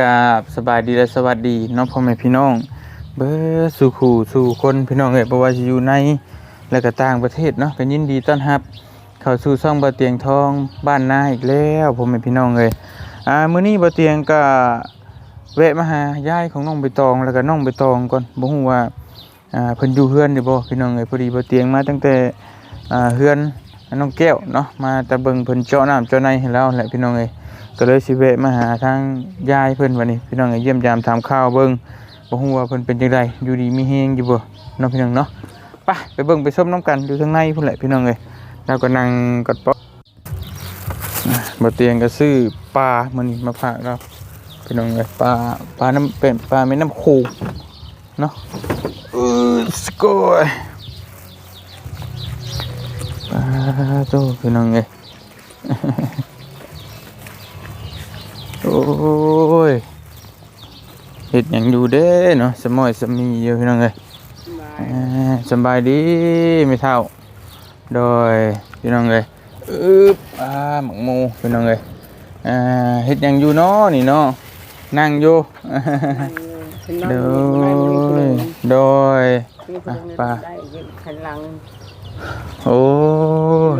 กราบสบายดีและสวัสดีน้องพ่อแม่พี่น้อง เบอร์สู่ขู่สู่คนพี่น้องเอ๋ยบ่ว่าจะอยู่ในและก็ต่างประเทศเนาะก็ยินดีต้อนรับ เข้าสู่ช่องบ่เตียงทองบ้านนาอีกแล้วพ่อแม่พี่น้องเอ๋ยอ่ามื้อนี้บ่เตียงก็แวะมาหายายของน้องใบตองแล้วก็น้องใบตองก่อนบ่ฮู้ว่าอ่าเพิ่นอยู่เฮือนอยู่บ่พี่น้องเอ๋ยพอดีบ่เตียงมาตั้งแต่อ่าเฮือนน้องแก้วเนาะมาต่เบิงเพิ่นเจาะน้ำเจาะในให้แล้วแหละพี่น้องเอ๋ย ก็เลยสิแวะมาหาทางยายเพิ่นวันนี้ พี่น้องเยเยี่ยมยามถามข่าวเบิ่งบ่ฮู้ว่าเพิ่นเป็นจังไดอยู่ดีมีแฮงอยู่บ่น้องพี่น้องเนาะไปไปเบิ่งไปชมน้ำกันอยู่ทางในพุ่นแหละพี่น้องเอ้ยแล้วก็นั่งกดปาะอะบ่เตียงก็ซื้อปลามื้อนี้มาฝากเราพี่น้องเอ้ยปลาปลาน้ำเป็นปลาแม่น้ำโขงเนาะเออสกอยปลาโตพี่น้องเอ้ย ยเห็ดหยังอยู่เด้เนาะสมอยสมีอยู่พี่น้องเอ้ยอ่าสำบายดีไม่เท่าโดยพี่น้องเอ้ยอึบอ่าหมักหมูพี่น้องเอ้ยอ่าเห็ดหยังอยู่เนาะนี่เนาะนั่งอยู่โดยโดยอะไปขันหลังโอ้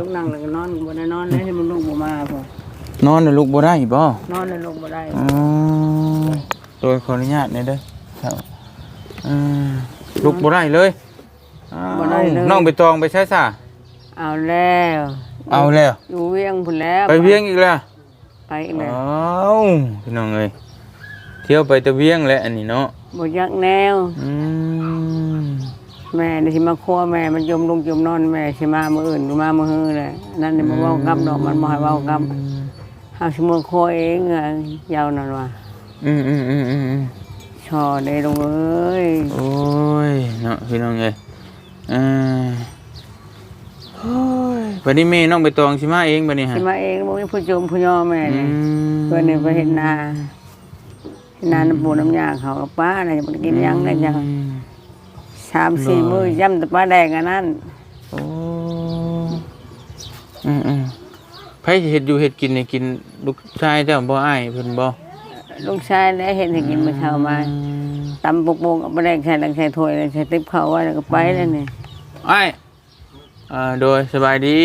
ลูกนั่งแล้วก็นอนบนนอนเลยให้มันลูกบ่มาพอ นอนแล้วลุกบ่ได้บ่นอนแล้วลูกบ่ได้อ๋อโดยขออนุญาตหนี่อยเด้อครับอืมลุกบ่ได้เลยอ้าวบ่ได้เลยน้องไปตองไปใช้ซะเอาแล้วเอาแล้ว อยู่เวียงพุ่นแล้วไปเวียงอีกแล้ว ไปอีกแล้วอ้าวพี่น้องเอ้ยเที่ยวไปแตะเวียงแหละอันนี้เนาะบ่ยักแนว อืมแม่นี่สิมาครัวแม่มันจมลงจมนอนแม่สิมามื้ออื่นก็มามื้อฮื้อเลยนั่นนี่บ่เว้ากับดอกมันบ่ให้เว้ากับ เฮาสิมาครัวเองอะยาวนั่นว่าอืมอืมอืมอืมอืมชอได้ลงเอ้ยโอ้ยเนาะพี่น้องเอ้ยอ่าโอ้ยวันนี้แม่น้องไปตองสิมาเองบัดนี้ฮะสิมาเองบ่มีผู้จมผู้ย่อแม่อืนี่มเพื่อนนี่ไปเห็นนาเห็นนาน้ำปูน้ำยาเขากับป้าอะไรจะมากินหยังกันจังสามสี่มือย่ำแต่ป้าแดงอันนั้นโอ้อืมอืม ไผสิเฮ็ดอยู่เฮ็ดกินนี่กินลูกชายเจ้าบ่อ้ายเพิ่นบ่ลูกชายแล้วเห็นให้กินมาเช้ามาตำปุกปุกป้าแดงใส่ลังใส่ถ้วยเลยใส่ติ๊บเขาไว้แล้วก็ไปแล้วนี่อ้ายอ่าโดยสบายดี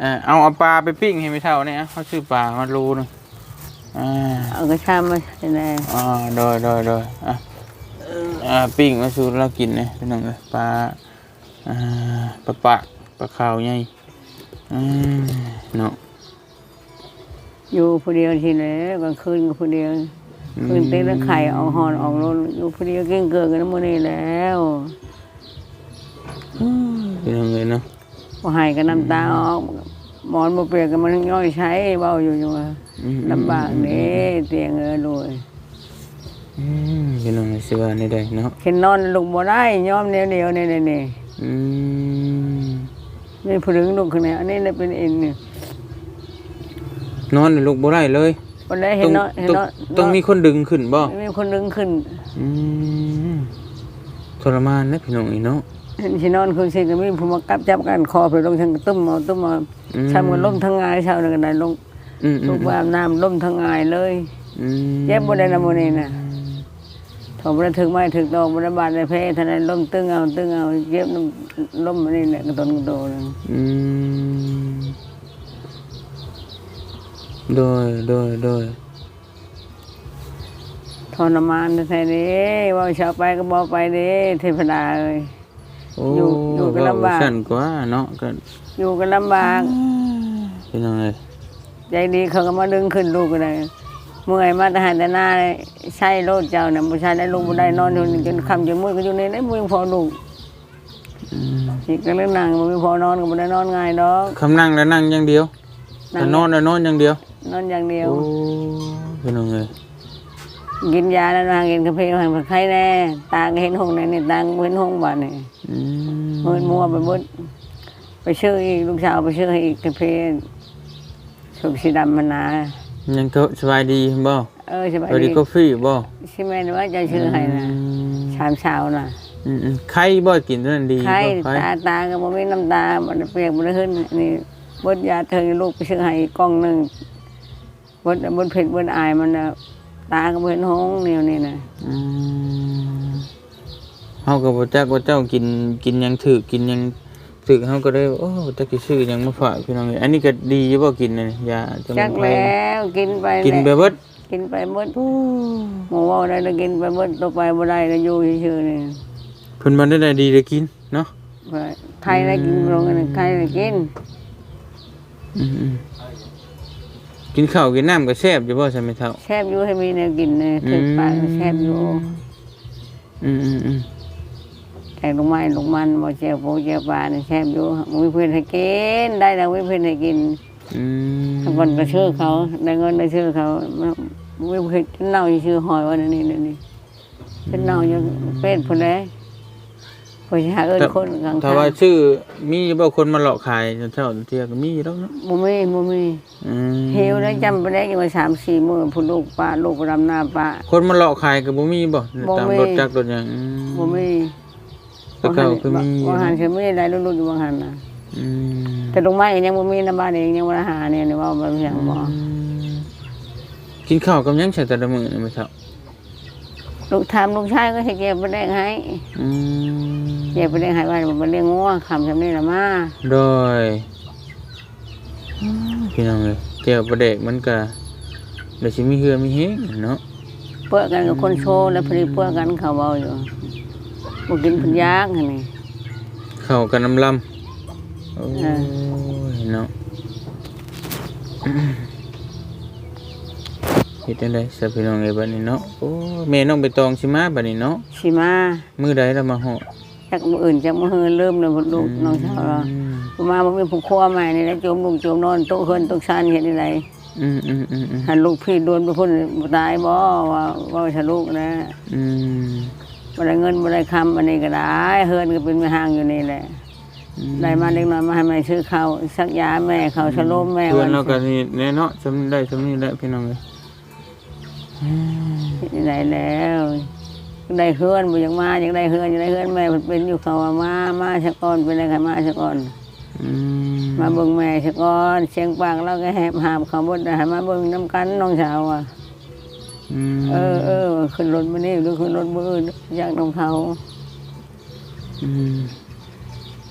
เอ่อเอาเอาปลาไปปิ้งให้ไม่เท่าเนี่ยเขาซื้อปลามาโลนึงอ่าเอากระชามมาใส่แน่อ่าโดยโดยโดยอะอ่าปิ้งมาสู่เรากินเนี่ยเป็นยังไงปลาอ่าปลาปะปลาขาวใหญ่อืม เนาะอยู่ผู้เดียวทีเลยกลางคืนก็ผู้เดียวคืนเต้นแล้วไข่เอาหอนออกรถอยู่ผู้เดียวเก่งเกินกันมื้อนี้แล้วเป็นยังไงเนาะบ่ให้ก็น้ำตาออกหมอนบ่เปียกก็มันย่อยใช้เบาอยู่อยู่ว่าอืมลำบากเด้เตียงเออรวยอืมเป็นยังไงสิว่าในใดเนาะเข็นนอนลุกบ่ได้ยอมเดียวเดียวนี่นี่นี่อืม นี่ผู้ดึงลุกขึ้นมาอันนี้น่ะเป็นเอ็นนี่นอนในลูกบ่ได้เลยบ่ได้เห็ต้นองนอนเห็นต้องนอนต้องมีคนดึงขึ้นบ่มีคนดึงขึ้นอืมทรมานนะพี่น้องอีเนาะเห็นสินอนคือสิก็มีผู้มากับจับกันคอไปลงทางตุ้มเอาตุ้มเอาอืม ช้ำกันล้มทั้งงายเช้านั่นก็ได้ลงอืมอืลูมกว่าอาบน้ำล้มทั้งงายเลย อืมเจ็บบ่ได้นะมื้อนี้น่ะ ถอบ่ได้ถึงไม้ถึงตอกบ่ได้บาดได้แผลเท่านั้นล้มตึงเอาตึงเอาเจ็บน้ำล้มอันนี้แหละกระตนกระโดดเลยอืมโดยโดยโดยทรมานแท้ๆเด้ว่าชาวไปก็บ่ไปเด้เทพดาเอ้ยอยู่อยู่กันลำบากสั่นกว่าเนาะก็อยู่กันลำบากเป็นยังไงใจดีเขาก็มาดึงขึ้นลูกก็ได้ เมื่อยมาแต่หันแต่หน้าเลยใช่โลดเจ้าเนี่ยผู้ชายได้ลูกบ่ได้นอนอยู่นี่จนค่ำจนมืดก็อยู่ในนั้นมือพอลูกอืมสิก็เรื่องนางบ่มีพอนอนก็บ่ได้นอนง่ายดอกคำนั่งแล้วนั่งอย่างเดียวนั่แต่งนอนแล้วนอนอย่างเดียว นอนอย่างเดียวโอ้เป็นยังไงกินยาแล้วนางกินกาแฟให้มันไข้แน่ตาก็เห็นหงในนี่ตาก็เห็นหงบาดนี่อืมมืดมัวไปหมดไปชื่ออีกลูกสาวไปชื่อให้อีกกาแฟสุกสีดำมันนา ยังก็สบายดีบ่เออสบายสวัสดีดีกาแฟบ่ใช่ไหมว่าจะชื่อให้นะอืมชามเช้าน่ะอืมอืมไข่บ่กินเท่านั้นดีไข้บ่ตาตาก็บ่มีน้ำตาบ่ได้เปียกบ่ได้ขึ้นนี่เบดยาเธอลูกไปซื้อให้อีกกล่องหนึงเบดเบดเผ็ดเบดอายมันน่ะตาก็บ่เห็นหงแนวนี้น่ะอืมเฮาก็บ่จักว่าเจ้ากินกินหยังถึกกินหยัง ถึกเฮาก็ได้โอ้จักสิซื้อหยังมาฝากพี่น้องเอ้ยอันนี้ก็ดีอยู่บ่กินน่ะยาสมุจักนไพรแล้วกินไปกินไปเบิดกินไปหมดหมูเว่าได้แล้วกินไปหมดตัวไปบ่ได้แล้วอยู่ซื่อๆนี่เพิ่นบ่ได้ได้ดีได้กินเนาะว่าใครได้กินลงกันใครได้กินอืมๆกินข้าวกินน้ำก็แซ่บอยู่บ่ซั่นแม่เฒ่า แซ่บอยู่ให้มีแนวกินเนี่ยถึกปากก็แซ่บอยู่ อืมอืมอืม แกงลงไม้ลงมันบ่เจียวโปเจียวปลาเนี่ยแซ่บอยู่มีเพื่อนให้กินได้แล้วมีเพื่อนให้กินอืมทั้งคนก็ชื่อเขาได้เงินได้ชื่อเขามีเพื่อนเน่าชื่อหอยวันนี้นี่นี่เป็นเน่าอยู่เป็นพุ่นเลยผู้ชายเอิ้นคนกลางถ้าว่าชื่อมีบ่คนมาหลอกขายเท่าเที่ยก็มีอยู่แล้วเนาะบ่มีบ่มีอืมเฮวแล้วจำไปได้ยังว่าสามสี่มื้อผู้ลูกป้าลูกรำหน้าป้าคนมาหลอกขายก็บ่มีบ่บ่ตามมีรถจักรรถหยังอืบ่มี แต่เก่าคือมี บางหันคือไม่ได้รุ่นๆบางหันนะอืมแต่ลงไม้ยังบ่มีน้ำบ้านเองยังบ่ได้หาเนี่ยว่าบ่มีหยังบ่กินข้าวกับหยังใส่แต่ละมื้อนี่แม่เฒ่าลูกถามลูกชายก็ให้เก็บไปได้ให้อืมเก็บไปได้ให้ว่าบ่เลี้ยงงัวคำซำนี้ล่ะมาโดยพี่น้องเอ้ยแก้วประเดกมันก็เดี๋ยวสิมีเหือมีเฮงเนาะเปื้อกันกับคนโชว์แล้วพอดีเปื้อกันเขาเว้าอยู่ บ่กินเพิ่นยากหั่นนี่ เข้ากันน้ำลำโอ้ยเนาะเฮ็ดจังได๋ซะพี่น้องเอ้ยบัดนี้เนาะโอ้แม่น้องใบตองสิมาบัดนี้เนาะสิมามื้อใดเรามาเหาะจักมื้ออื่นจักมื้อฮือเริ่มแล้วลูกน้องสาวเราอืมบ่มาบ่มีผู้ครัวใหม่นี่แล้วโจมลูกโจมนอนโต๊ะเฮือนโต๊ะซานเฮ็ดได้ไดอืมอืมอืมอืมหันลูกพี่โดนไปพุ่นบ่ตายบ่ว่าว่าฉลูกนะ อืม บ่ได้เงินบ่ได้คำอันนี้ก็ได้เฮือนก็เป็นแม่ห้างอยู่นี่แหละได้มาเล็กน้อยมาให้แม่ซื้อข้าวสักยาแม่ข้าวชะโลมแม่เพื่อวันนเราก็นี่แน่เนาะสำได้สำนี้แหละพี่น้องเอ้ยได้แล้วได้เฮือนบ่อยังมาอยากได้เฮือนอยากได้เฮือนแม่เพิ่นเป็นอยู่เขาว่ามามาซะก่อนเป็นอะไรกันมาซะก่อนอืมมาเบิ่งแม่ซะก่อนเสียงปากเราก็แหบหาบเขาบ่ได้ให้มาเบิ่งนํกันน้องสาวอะอืม เออเออขึ้นรถมานี่หรือขึ้นรถมื้ออื่นอยากนำเขาอืม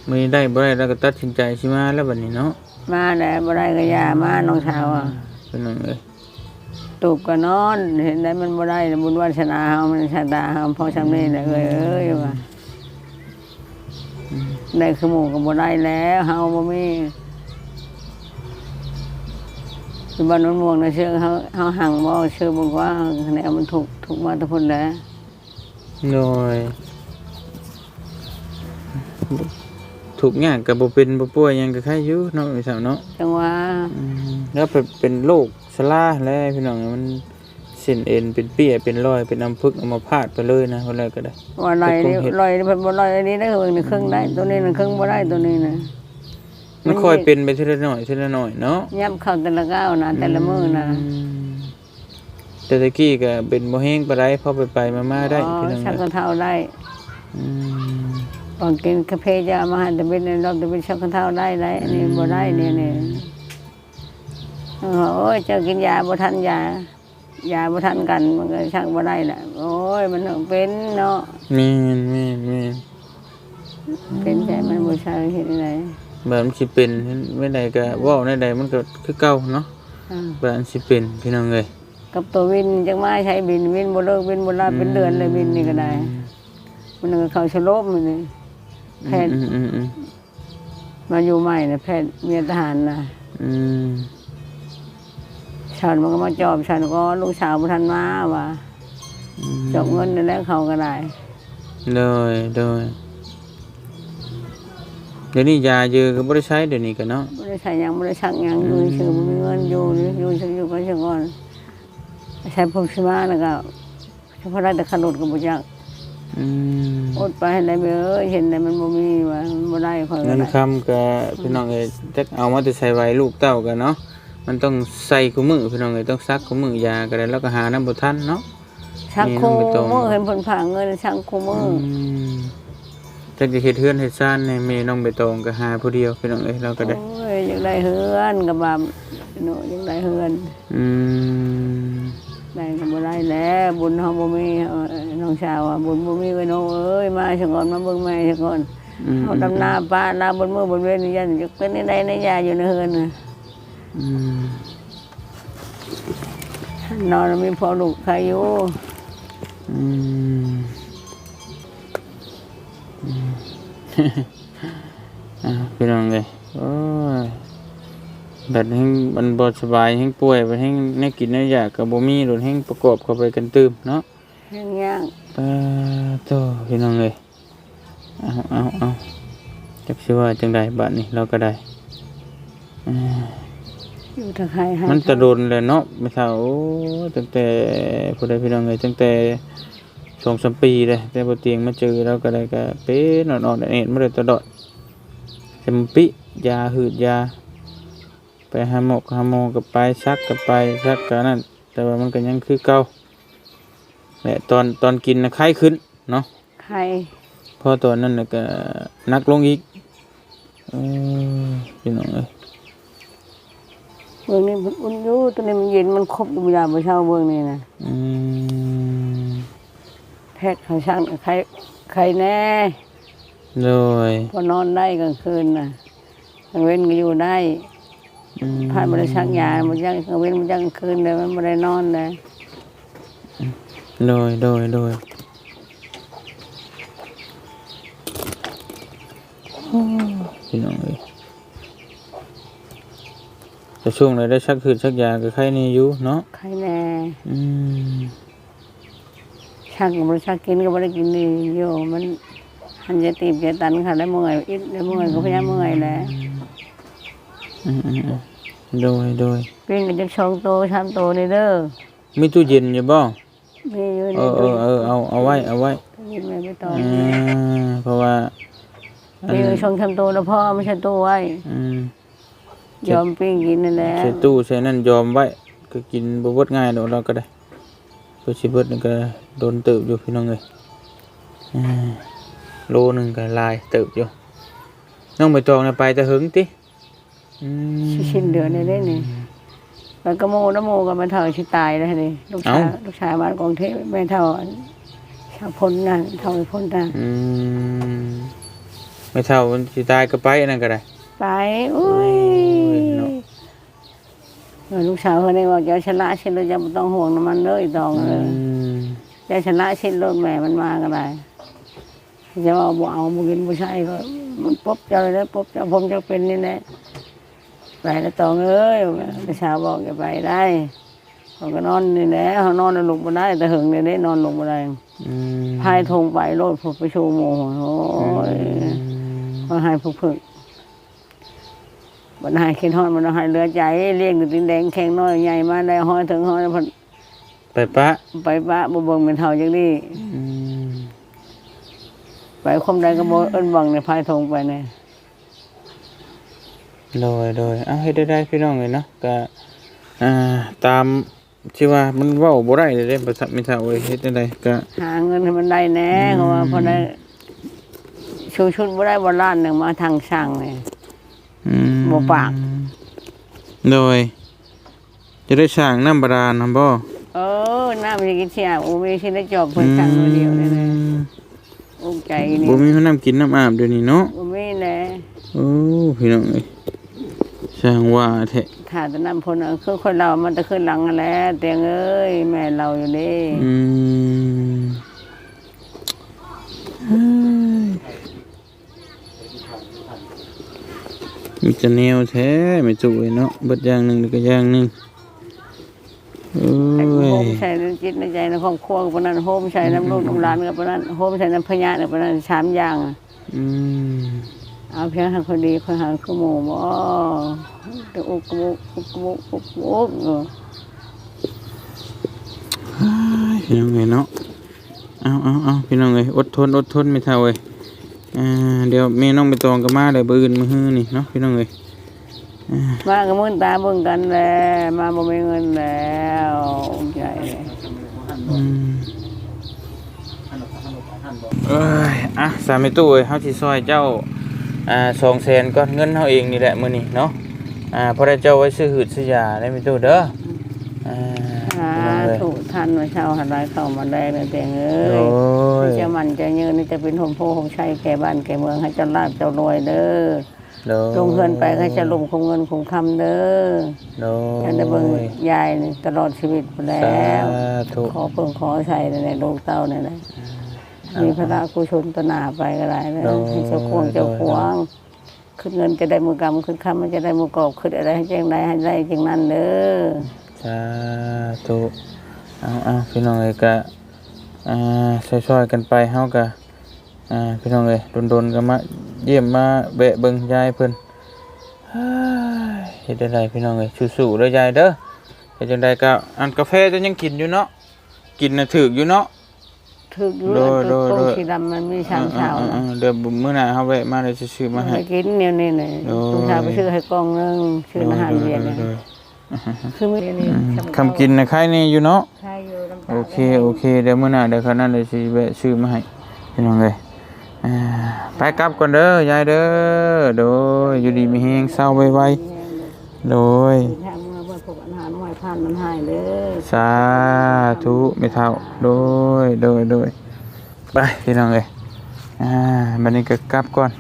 ไม่ได้บ่ได้แล้วก็ตัดสินใจสิมาแล้วบัดนี้เนาะมาแล้วบ่ได้ก็อย่ามาน้องสาวอะพี่น้องเอ้ยตูบก็นอน เห็นได้มันบ่ได้บุญวาสนาเฮามันชะตาเฮาพอซำนี้แหละเอ้ยเอ้ยว่าได้คือหมู่ก็บ่ได้แล้วเฮาบ่มี คือบ้านโนนม่วงนะเชื่อเฮาเฮาหังบ่เชื่อบ่ว่าคะแนนมันถูกถูกมาแตะพุ่นแหล้วโดยถูกยากก็บ่เป็นบ่ป่วยหยังก็ใครอยู่เนาะไอ้สาวเนาะจังว่าอืมแล้วเป็นเป็นโรคชราแล้วพี่น้องมันเส้นเอ็นเป็นเปี้ยเป็นรอยเป็นน้ำพึกอัมาพาดไปเลยนะคนแรกก็ได้ ว่าลอยนี่ลอยนี่เพิ่นบ่ลอยอันนี้ได้เบิ่งนี่ครึ่งได้ตัวนี้น่ะครึ่งบ่ได้ตัวนี้น่ะ มันค่อยเป็นไปทีละหน่อยทีละหน่อยเนาะย่ํเข้าแต่ละก้าวนะแต่ละมื้อนะแต่ตะกี้ก็เป็นบ่แห้งปานใดพอไปไปมามาได้อ๋อพี่น้องชักกเอ้ระยเท่าได้อืมตอนกินกาแฟจะเอามาให้แต่เป็นเราจะเป็นชักกระเท่าได้ได้อันนี้บ่ได้เนี่ยเนี่ยเออโอ้ยเจ้ากินยาบ่ทันยายาบ่ทันกันมันก็ชักบ่ได้แหละโอ้ยมันต้องเป็นเนาะแม่นแม่นแม่นเป็นใจมันบ่ใช่เฮ็ดอะไร แบบมันสิเป็นไม่ได้ก็เว้าในใดมันก็คือเก่าเนาะอ่าแบบมันสิเป็นพี่น้องเอ้ยกับตัววินจังมาใช้บินวินบ่เลิกวินบ่ลาเป็นเดือนเลยวินนี่ก็ได้ มันก็เข้าชโลมมันนี่แพทย์อืมอืมอืมมาอยู่ใหม่นะแพทย์เมียทหารนะอืมฉันมันก็มาจอบฉันก็ลูกสาวบ่ทันมาว่าอืมจบเงินนั่นแหล้วเขาก็ได้ เลยเลยเดี๋ยวนี้ยาเยอะก็บ่ได้ใช้เดี๋ยวนี้กันเนาะไม่ได้ใช้หยังไม่ได้ชักหยังอยู่ชื่อบ่มีเงินอยู่นี่อยู่ชักอยู่ก็ชักก่อนใช้พวกชิมาแล้วก็เฉพาะได้แต่ขนุนก็บ่จักอืมอดไปให้ได้ไปเอ้ยเห็นได้มันบ่มีว่ามันบ่ได้ค่อยก็เงินได้คำก็พี่น้องเอ้ยจักเอามาแต่ใส่ไว้ลูกเต้ากันเนาะมันต้องใส่คู่มือพี่น้องเอ้ยต้องซักคู่มือยาก็ได้แล้วก็หาน้ำบ่ทันเนาะชักนี่คู่น้องใบตองมือเห็นเพิ่นผาเงินชักคู่มืออืม จักจะเฮ็ดเฮือนเฮ็ดซ่านในแม่น้องใบตองก็หาผู้เดียวพี่น้องเอ้ยเราก็ได้ โอ้ยอยากได้เฮือนกับบาปเนาะอยากได้เฮือนอืมได้ก็บ่ได้แล้วบุญเฮาบ่มีเอ่อน้องสาวว่าบุญบ่มีไว้น้องเอ้ยมาซะก่อนมาเบิ่งแม่ซะก่อนอืมเฮาดำนาป้าลาบนมือบนเวรนี่ยันจะเป็นในในยาอยู่ในเฮือนน่ะอืมนอนมีพอลูกใครอยู่อืม พี่น้องเลยโอ้ยแบบแห้งมันบสบายแห้งป่วยแบบแห้งแน่กินแน่อยากกับบ่มีหรือแห้งประกอบเข้าไปกันตืมเนาะแห้งย่างเออโตพี่น้องเลยเอาเอาเอาจักสิว่าจังใดบัดนี้เราก็ได้อ่าอยู่ทางใครให้มันตะโดนเลยเนาะไม่เท่าโอ้ตั้งแต่ผู้ใดพี่น้องเลยตั้งแต่ส องสามปีเลยแต่บนเตียงมาเจอเราก็ได้ก็เป็นอ่อนๆเอ็นมาเลยตลอดจำปิยาหืดยา ไปหาหมอกหาโมอกับไปซักกับไปซักกับนั่นแต่ว่ามันก็ยังคือเก่าและตอนตอนกินนะไข้ขึ้นเนาะใครพอตอนนั้นน่ะก็นักลงอีกเออพี่น้องเอ้ยเบื้องนี้มันอุ่นอยู่ตัวนี้มันเย็นมันครบอยู่ยามบ่เช้าเบื้องนี้นะอืม แพทย์เขาช่างใครใครแน่โดยพอนอนได้กลางคืนน่ะกลางเว้นก็อยู่ได้อืมผ่านบริษัทยามันยังกลางเว้นมันยังกลางคืนเลยมันไม่ได้นอนเลยโดยโดยโดยพี่น้องเอ้ยแต่ช่วงไหนได้ชักคืนชักยาก็ไข้นี่อยู่เนาะใครแน่ อืม ช่างกับบริษัทกินก็ไม่ได้กินนี่โยมันหันจะตีบจะตันค่ะได้เมื่อยอิดได้เมื่อยก็พยายามเมื่อยแหล้วอืมอืมอืมโดยโดยเป็นกันจะชองโตชามโตนี่เด้อมีตู้เย็นอยู่บ่มีอยู่เอนี่อเออเออเอาเอาไว้เอาไว้ยินไม่ไปต่ออ่าเพราะว่าอันมีอยู่ชองชามโตแล้วพ่อไม่ใช่ตู้ไว้อืมยอมปิ้งกินนั่นแหละใส่ตู้ใส่นั่นยอมไว้ก็กินบ่เบิดง่ายดอกเราก็ได้ เพื่อสิเบิดนี่ก็โดนเติบอยู่พี่น้องเอ้ยโลหนึ่งก็ลายเติบอยู่ น้องใบตองน่ะไปแต่หึงติชิ้นเดือนนี่ได้นี่แล้วก็โมน้ำโมก็มาเท่าชิตายแล้วนี่ลูกชายลูกชายบ้านกรุงเทพไม่เท่าชาวพลนั่นเท่าพลนั่นไม่เท่ามันสิตายก็ไปนั่นก็ได้ ไปอุ้ย โอ้ยเนาะ เออ ลูกสาวเขาได้บอกจะชนะชิ้นเลยจะไม่ต้องห่วงน้ำมันเลยตองอืเลยมจะชนะชิ้นรถแม่มันมาก็ได้จะว่าบ่เอาบ่กินบ่ใช่ก็มันปบเจ้าเลยนะปบเจ้าผมจะเป็นนี่แหละไปแล้วตองเอ้ยลูกสาวบอกจะไปได้เขาก็นอนนี่แหละเขานอนแล้วลุกมาได้ แต่หึงเนี่ยได้นอนลงมาได้อืมพายธงไปโลดพกไปชูโมงโอ้ยอืมมาหายพึกพึก มันหายขี้ทอดมันหายเหลือใจเลี้ยงตัวตินแดงแข็งน้อยใหญ่มาได้ห้อยถึงห้อยแล้วพอไปปะไปปะบ่เบิ่งเป็นเท่าจังนี้อืมไปคมใดก็บ่เอิ้นบังในพายธงไปเนี่ยโดยโดยเอาให้ได้ได้พี่น้องเลยเนาะก็อ่าตามที่ว่ามันเว้าบ่ได้เลยเด้บ่ทับไม่เท่าเว้ยเฮ็ดจังไดก็หาเงินให้มันได้แน่เพราะว่าพอได้ชูชุดบ่ได้บ่ล้านหนึงมาทางช่างนี่ อืมบ่ปาก โดย จะได้สร้างน้ำบาดาลนำบ่เออน้ามันจะกินเสียโอ้มีสิได้จอบเพิ่นช่างตัวเดียวนี่นะอืมอุ้มใจนี่บ่มีน้ำกินน้ำอาบเดี๋ยวนี้เนาะบ่มีแน่โอ้พี่น้องเอ้ยสร้างว่าแท้ถ้าแต่น้ำพลน่ะคือคนเรามันจะขึ้นหลังนั่นแหล้วเตียงเอ้ยแม่เราอยู่นี่อืมเฮ้ย มีแต่แนวแท้ไม่จุ้ยเนาะเบิดอย่างหนึงแล้วก็อย่างหนึงโอ้ไอ้โฮยมใส่ในจิตในใจในครอบครัวกับปานนั้นโฮมใส่น้ำลูกน้ำหลานกับปานนั้นโฮมใส่น้ำพญากับปานนั้นสามอย่างอะอืมเอาเพียงให้คนดีคนหาคือหมู่บ่ตะอุกกะมุกอุกกะมุกอุกกะมุกเออพี่น้องเอ้ยเนาะเอาเอาเอาพี่น้องเอ้ยอดทนอดทนไม่เท่าเอ้ย อ่าเดี๋ยวแม่น้องไปตองก็มาเลยบื้ออื่นมือฮื้อนี่เนาะพี่น้องเอ้ยมากับมื่นตาเบิ่งกันแหล้มาบ่มีเงินแล้วใจเลยอืมเอ้ยอะสามตู้เอ้ยเฮาสิซอยเจ้าอ่าสองแสนก้อนเงินเฮาเองนี่แหละมื้อนี้เนาะอ่าเพราะได้เจ้าไว้ซื้อหืดซื้อยาได้มีตู้เด้ออ่า สาธุท่านมาเช่าหันไรเข้ามาได้เลยเตียงเอ้โอ้ยยจะมันจะยืนนี่จะเป็นหมโพหงชัยแก่บ้านแก่เมืองให้เจ้าลาบเจ้ารวยเด้อโดยลงเงินไปให้เจะลงคงเงินคงคำเด้อโดอยากได้เบิ่งยยายนี่ตลอดชีวิตไปแล้สาวธุขอเพิ่งขอใส่ในลูกเต้าเนี่ยนะมีพระกุศลตนาไปก็ได้นะให้เจ้าควงเจ้าควงขึ้นเงินจะได้มือกรรมขึ้นคำมันจะได้มือกอบขึ้นอะไรให้แจ้งได้ให้ได้จริงนั้นเด้อสาธุเอาเอาพี่น้องเอ้ยก็อ่าช่วยๆกันไปเฮาก็อ่าพี่น้องเอ้ยโดนๆก็มาเยี่ยมมาแวะเบิ่งยายเพิ่นเฮ้ยเฮ็ดได้ไดพี่น้องเอ้ยสู้ๆเด้อยายเด้อเฮ็ดจังไดก็อันกาแฟจะยังกินอยู่เนาะกินน่ะถึกอยู่เนาะถึกอยู่โดยตัวโดยโตโดยสีดำมันมีสามเช้าอ่ๆๆเดี๋ยวมื้อหน้าเฮาแวะมาเดี๋ยวสิซื้อมาให้ให้กินเนี่ยนี่เลยโดยลุงชายไปซื้อให้กล่องหนึงซื้ออาหารเย็นเนี่ย โดย คือไม่ได้นี่ๆๆคำกินน่ะใครนี่อยู่เนาะใช่อยู่น้ำตาโอเคโอเคเดี๋ยวมื้อหน้าเดี๋ยวคณะเดี๋ยวสิแวะซื้อมาให้พี่น้องเลยอ่าไปกลับก่อนเด้อยายเด้อโดยอยู่ดีมีแฮงเศร้าไวๆโดยแค่เมื่อเมื่อพบอาหารไหวทานมันหายเลยสาธุไม่เท่าโดยโดยโดยไปพี่น้องเลยอ่าบัดนี้ก็กลับก่อน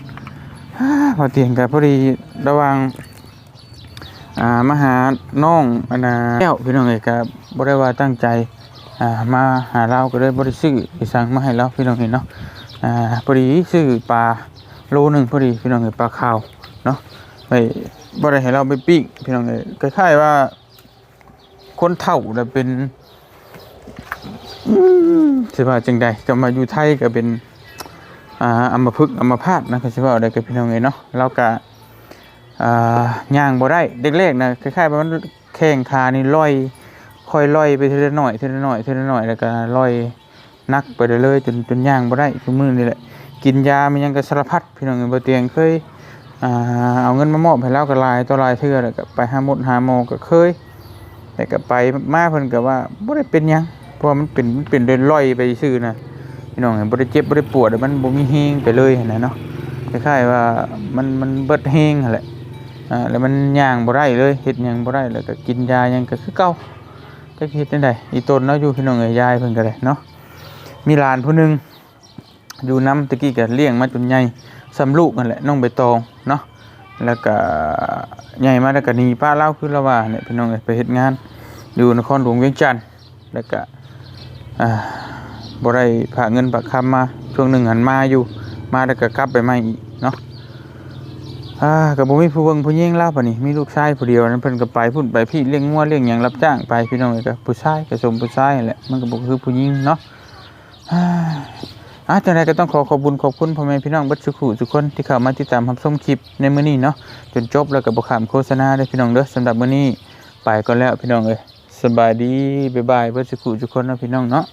อ่าพอเตียงกับพอดีระหวัง อ่ามาหาน้องอันน่ะแก้วพี่น้องเลยกับบ่ได้ว่าตั้งใจอ่ามาหาเราก็เลยบริซื้อไปสั่งมาให้เราพี่น้องเห็นเนาะอ่าพอดีซื้อปลาโลหนึ่งพอดีพี่น้องเห็นปลาขาวเนาะไปบริให้เราไปปิ้งพี่น้องเห็นคล้ายๆว่า คนเฒ่าน่ะเป็นอืมสิว่าจังใดก็มาอยู่ไทยก็เป็นอ่าอัมพฤกษ์อัมพาตนะก็สิว่าได้กับพี่น้องเห็นเนาะเราก็ อ่าย่างบ่ได้เด็กๆนะคล้ายๆว่ามันแข้งขานี่ลอยค่อยลอยไปทีละหน่อยทีละหน่อยทีละหน่อยแล้วก็ลอยนักไปเรื่อยจนจนย่างบ่ได้คือมือนี่แหละกินยามันยังก็สารพัดพี่น้องเงินบ่เตียงเคยอ่าเอาเงินมามอบให้เราก็ลายต่อลายเทื่อแล้วก็ไปหาหมดหาหมอก็เคยแต่ก็ไปมาเพิ่นก็ว่าบ่ได้เป็นหยังเพราะมันเป็นมันเป็นเดินลอยไปซื่อนะพี่น้องเห็นบ่ได้เจ็บบ่ได้ปวดมันบ่มีแฮงไปเลยนะเนาะคล้ายๆว่ามันมันเบิดแฮงแหละ อ่าแล้วมันย่างบ่ได้เลยเฮ็ดหยังบ่ได้แล้วก็กินยาหยังก็คือเก่าจะคิดได้ไดอีตนเนาะอยู่พี่น้องเอ้ยยายเพิ่นก็ได้เนาะมีหลานผู้หนึงอยู่น้ำตะกี้ก็เลี้ยงมาจนใหญ่สำลูกนั่นแหละน้องใบตองเนาะแล้วก็ใหญ่มาแล้วก็หนีป้าเล่าคือละว่าเนี่ยพี่น้องเอ้ยไปเฮ็ดงานอยู่นครหลวงเวียงจันทน์แล้วก็อ่าบ่ได้ฝาเงินฝาคำมาช่วงหนึ่งหันมาอยู่มาแล้วก็กลับไปใหม่อีกเนาะ อ่ากับบ่มีผู้เบิ่งผู้หญิงเล่าปะนี่มีลูกชายผู้เดียวนั้นเพิ่นก็ไปพุ่นไปพี่เลี้ยงงัวเลี้ยงหยังรับจ้างไปพี่น้องก็ผู้ชายก็สมผู้ชายแหละมันก็บ่คือผู้หญิงเนาะอ่าอะจังไดก็ต้องขอขอบคุญขอบคุณพ่อแม่พี่น้องเบัดสุขุทุกคนที่เข้ามาติดตามรับชมคลิปในมื้อนี้เนาะจนจบแล้วก็บ่ข้ามโฆษณาเด้อพี่น้องเด้อสำหรับมื้อนี้ไปก่อนแล้วพี่น้องเอ้ยสบายดีบ๊ายบายเบัดสุขุทุกคนเนาะพี่น้องเนาะ